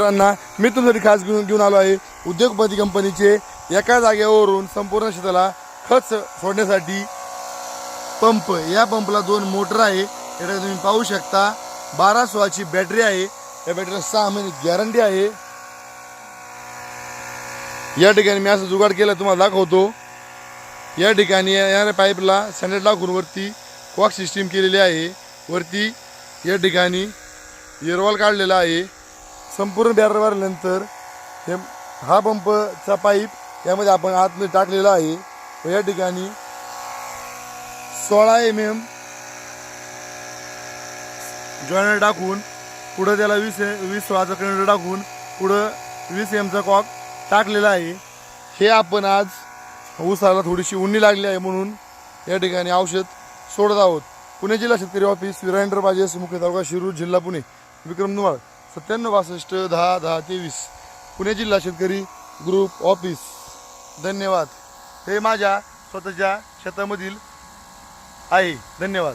मित्रांना मी तुमच्यासाठी खास घेऊन घेऊन आलो आहे. उद्योगपती कंपनीचे एका जागेवरून संपूर्ण शेताला खत सोडण्यासाठी पंप. या पंपला दोन मोटर आहे. याकडे तुम्ही पाहू शकता. बारा सोळाची बॅटरी आहे. या बॅटरीला सहा महिने गॅरंटी आहे. या ठिकाणी मी असं जुगाड केलं तुम्हाला दाखवतो. या ठिकाणी येणाऱ्या पाईपला सॅनेट लागून वरती कॉक सिस्टीम केलेली आहे. वरती या ठिकाणी एअरवॉल काढलेला आहे. संपूर्ण बॅरर मारल्यानंतर हे हा पंपचा पाईप यामध्ये आपण आतमध्ये टाकलेला आहे. व या ठिकाणी सोळा एम एम जॉयनर टाकून पुढं त्याला वीस वीस सोळाचा कनेक्टर टाकून पुढं वीस एमचा कॉक टाकलेला आहे. हे आपण आज ऊसाला थोडीशी उन्नी लागली आहे म्हणून या ठिकाणी औषध सोडत आहोत. पुणे जिल्हा शेतकरी ऑफिस विरायंडर बाजेस मुख्य तालुका शिरूर जिल्हा पुणे. विक्रम नुवाळ सत्त्याण्णव बासष्ट दहा दहा तेवीस. पुणे जिल्हा शेतकरी ग्रुप ऑफिस धन्यवाद. हे माझ्या स्वतःच्या शेतामधील आहे. धन्यवाद.